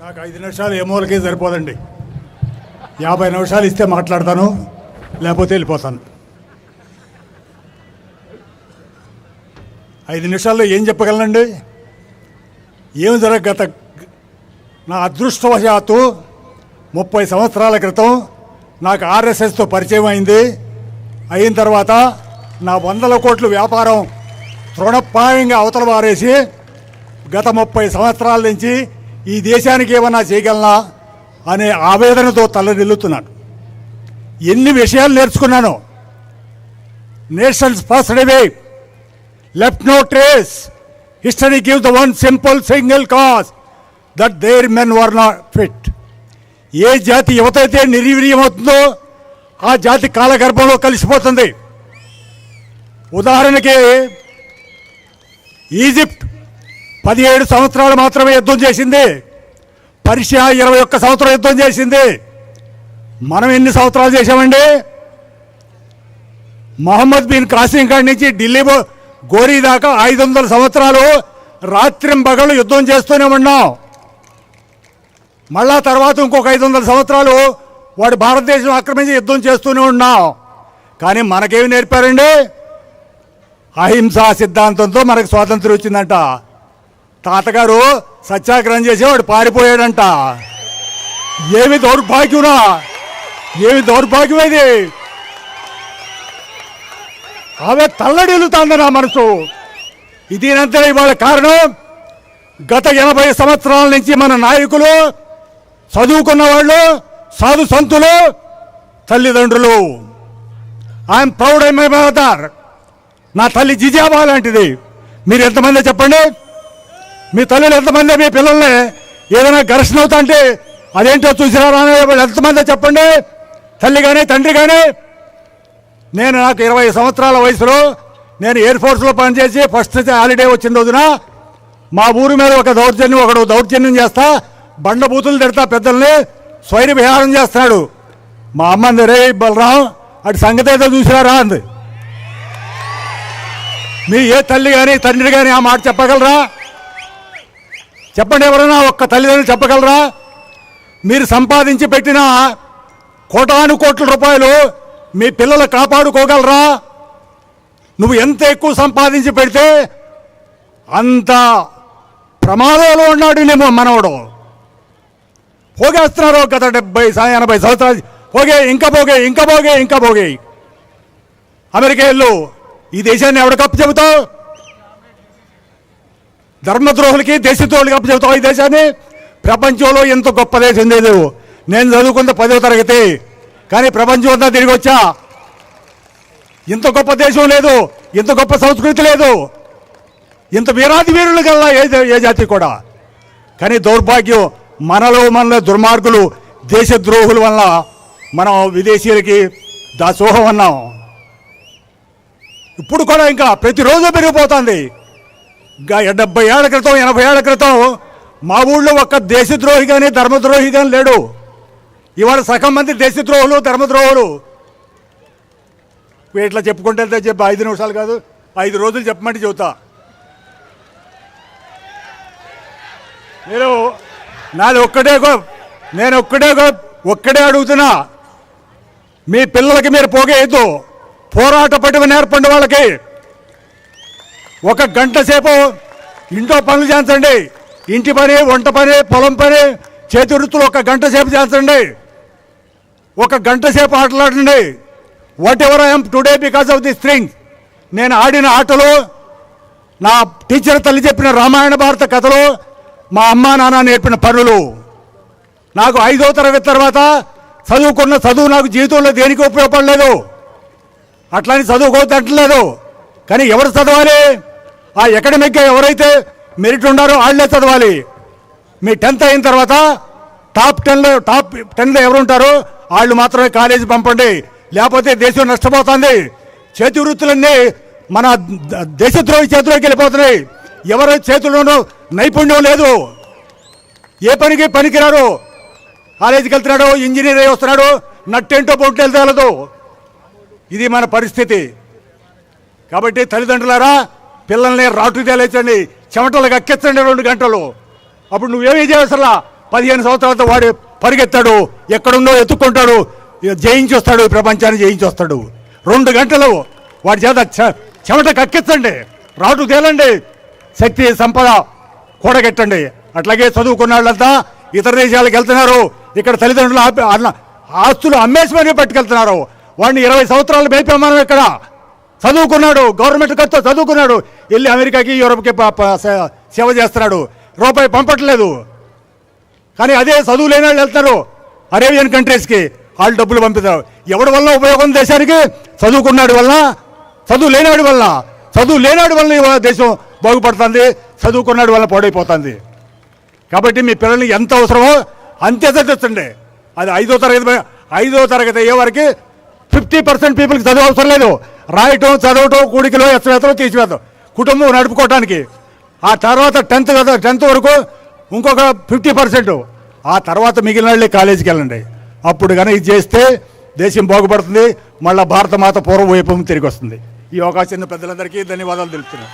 నాకు ఐదు నిమిషాలు ఏ సరిపోదండి. యాభై నిమిషాలు ఇస్తే మాట్లాడతాను లేకపోతే వెళ్ళిపోతాను. ఐదు నిమిషాల్లో ఏం చెప్పగలనండి? ఏం జరగ గత నా అదృష్టవశాత్తు ముప్పై సంవత్సరాల క్రితం నాకు ఆర్ఎస్ఎస్తో పరిచయం అయింది. అయిన తర్వాత నా వందల కోట్లు వ్యాపారం తృణప్రాయంగా అవతల వారేసి గత ముప్పై సంవత్సరాల నుంచి ఈ దేశానికి ఏమన్నా చేయగలనా అనే ఆవేదనతో తల్లడిల్లుతున్నాను ఎన్ని విషయాలు నేర్చుకున్నాను. Nations first away left no trace history give the one simple single cause that their men were not fit. ఏ జాతి యువతైతే నిర్వీర్యమవుతుందో ఆ జాతి కాలగర్భంలో కలిసిపోతుంది. ఉదాహరణకి ఈజిప్ట్ పదిహేడు సంవత్సరాలు మాత్రమే యుద్ధం చేసింది. పర్షియా ఇరవై ఒక్క సంవత్సరం యుద్ధం చేసింది. మనం ఎన్ని సంవత్సరాలు చేసామండి మహమ్మద్ బిన్ కాసిం కాడి నుంచి ఢిల్లీ గోరీ దాకా ఐదు వందల సంవత్సరాలు రాత్రింబగళ్ళు యుద్ధం చేస్తూనే ఉన్నాం. మళ్ళా తర్వాత ఇంకొక ఐదు వందల సంవత్సరాలు వాడు భారతదేశం ఆక్రమించి యుద్ధం చేస్తూనే ఉన్నాం. కానీ మనకేమి నేర్పారండి? అహింసా సిద్ధాంతంతో మనకు స్వాతంత్రం వచ్చిందంట. తాతగారు సత్యాగ్రహం చేసి వాడు పారిపోయాడంట. ఏమి దౌర్భాగ్యునా? ఏమి దౌర్భాగ్యం ఇది? ఆమె తల్లడిల్లుతాంది నా మనసు. ఇదేనంతా ఇవాళ కారణం. గత ఎనభై సంవత్సరాల నుంచి మన నాయకులు చదువుకున్న వాళ్ళు సాధు సంతులు తల్లిదండ్రులు. I'm proud I my mother నా తల్లి జిజాబా లాంటిది. మీరు ఎంతమంది చెప్పండి. మీ తల్లులు ఎంతమంది మీ పిల్లల్ని ఏదైనా ఘర్షణ అవుతా అంటే అదేంటో చూసినారా ఎంతమంది చెప్పండి. తల్లి కానీ తండ్రి కానీ నేను నాకు ఇరవై సంవత్సరాల వయసులో నేను ఎయిర్ ఫోర్స్లో పనిచేసి ఫస్ట్ హాలిడే వచ్చిన రోజున మా ఊరి మీద ఒక దౌర్జన్యం ఒకడు దౌర్జన్యం చేస్తా బండబూతులు తిడతా పెద్దల్ని స్వైర విహారం చేస్తున్నాడు. మా అమ్మ రే బలరాం అటు సంగతి ఏదో చూసినారా అంది. మీ ఏ తల్లి కానీ తండ్రి కానీ ఆ మాట చెప్పగలరా? చెప్పండి ఎవరైనా ఒక్క తల్లిదండ్రులు చెప్పగలరా? మీరు సంపాదించి పెట్టిన కోటాను కోట్ల రూపాయలు మీ పిల్లలు కాపాడుకోగలరా? నువ్వు ఎంత ఎక్కువ సంపాదించి పెడితే అంత ప్రమాదంలో ఉన్నాడు నేమో మనవడు. పోగేస్తున్నారు గత డెబ్బై ఎనభై సంవత్సరాలు. పోగే ఇంకా పోగే ఇంకా పోగే ఇంకా పోగే. అమెరికా వెళ్ళు. ఈ దేశాన్ని ఎవడ కప్పు చెబుతావు? ధర్మద్రోహులకి దేశద్రోహులకి అప్పచెబుతావు ఈ దేశాన్ని? ప్రపంచంలో ఎంత గొప్ప దేశం లేదు. నేను చదువుకున్న పదో తరగతి. కానీ ప్రపంచం అంతా తిరిగి వచ్చా. ఇంత గొప్ప దేశం లేదు. ఇంత గొప్ప సంస్కృతి లేదు. ఇంత వీరాది వీరులు కల్లా ఏ ఏ జాతి కూడా. కానీ దౌర్భాగ్యం మనలో మనలో దుర్మార్గులు దేశద్రోహుల వల్ల మనం విదేశీయులకి దాసోహం అన్నాం. ఇప్పుడు కూడా ఇంకా ప్రతిరోజు పెరిగిపోతుంది. డెబ్బై ఏళ్ళ క్రితం ఎనభై ఏళ్ళ క్రితం మా ఊళ్ళో ఒక్క దేశద్రోహి కానీ ధర్మద్రోహి కానీ లేడు. ఇవాళ సగం మంది దేశద్రోహులు ధర్మద్రోహులు. ఇట్లా చెప్పుకుంటే చెప్పి ఐదు నిమిషాలు కాదు ఐదు రోజులు చెప్పమంటే చెబుతా. నేను నాది ఒక్కడే గో- నేను ఒక్కడే గో- ఒక్కడే అడుగుతున్నా. మీ పిల్లలకి మీరు పోగేయద్దు. పోరాట పటిమ నేర్పండి వాళ్ళకి. ఒక గంట సేపు ఇంట్లో పనులు చేయించండి ఇంటి పని వంట పని పొలం పని చేతి వృత్తులు ఒక గంట సేపు చేయించండి ఒక గంట సేపు ఆటలాడండి. Whatever I'm today because of this thing నేను ఆడిన ఆటలు నా టీచర్ తల్లి చెప్పిన రామాయణ భారత కథలు మా అమ్మా నాన్న నేర్పిన పనులు. నాకు ఐదో తరగతి తర్వాత చదువుకున్న చదువు నాకు జీవితంలో దేనికి ఉపయోగపడలేదు? చదువుకోద్దు అంటలేదు కానీ ఎవరు చదవాలి? ఆ అకాడమిక్గా ఎవరైతే మెరిట్ ఉండారో వాళ్ళే చదవాలి. మీ టెన్త్ అయిన తర్వాత టాప్ టెన్లో టాప్ టెన్లో ఎవరు ఉంటారో వాళ్ళు మాత్రమే కాలేజీ పంపండి. లేకపోతే దేశం నష్టపోతుంది. చేతి వృత్తులన్నీ మన ద- దేశద్రోహి చేతిలోకి వెళ్ళిపోతున్నాయి. ఎవరి చేతుల్లోనూ నైపుణ్యం లేదు. ఏ పనికి పనికిరారు? కాలేజీకి వెళ్తున్నాడు ఇంజనీర్ అయి వస్తున్నాడు నట్టేంటో బొంటలు తేలదు ఇది మన పరిస్థితి. కాబట్టి తల్లిదండ్రులారా పిల్లల్ని రాటు తేలేచండి చెమటలు కక్కించండి రెండు గంటలు. అప్పుడు నువ్వేమీ చేయవసలా పదిహేను సంవత్సరాలతో వాడు పరిగెత్తాడు ఎక్కడుందో ఎత్తుక్కుంటాడు జయించి వస్తాడు ఈ ప్రపంచాన్ని జయించి వస్తాడు రెండు గంటలు వాడి చేత చె- చెమట కక్కించండి రాటు తేలండి శక్తి సంపద కూడగెట్టండి. అట్లాగే చదువుకున్న వాళ్ళంతా ఇతర దేశాలకు వెళ్తున్నారు ఇక్కడ తల్లిదండ్రులు అన్న- ఆస్తులు అమ్మేసి మరీ పట్టుకెళ్తున్నారు. వాడిని ఇరవై సంవత్సరాలు మేపాం మనం ఇక్కడ. చదువుకున్నాడు గవర్నమెంట్ ఖర్చు చదువుకున్నాడు. వెళ్ళి అమెరికాకి యూరోప్కి సేవ చేస్తున్నాడు. రూపాయి పంపట్లేదు. కానీ అదే చదువు లేని వాళ్ళు వెళ్తారు. అరేబియన్ కంట్రీస్కి వాళ్ళు డబ్బులు పంపిస్తారు. ఎవడి వల్ల ఉపయోగం దేశానికి? చదువుకున్నాడు వల్ల చదువు లేనివాడి వల్ల చదువు లేనివాడి వల్ల దేశం బాగుపడుతుంది. చదువుకున్నాడు వల్ల పాడైపోతుంది. కాబట్టి మీ పిల్లల్ని ఎంత అవసరమో అంతే చదివించండి. అది ఐదో తరగతి ఐదో తరగతి అయ్యే వరకు ఫిఫ్టీ పర్సెంట్ పీపుల్కి చదువు అవసరం లేదు. రాయటం చదవటం కూడికలో ఎత్తవేతలు తీసివేతం కుటుంబం నడుపుకోవటానికి. ఆ తర్వాత టెన్త్ కదా టెన్త్ వరకు ఇంకొక ఫిఫ్టీ పర్సెంట్. ఆ తర్వాత మిగిలిన వాళ్ళే కాలేజీకి వెళ్ళండి. అప్పుడు కనుక ఇది చేస్తే దేశం బాగుపడుతుంది మళ్ళీ భారత మాత పూర్వ వైపు తిరిగి వస్తుంది. ఈ అవకాశం పెద్దలందరికీ ధన్యవాదాలు తెలుపుతున్నాను.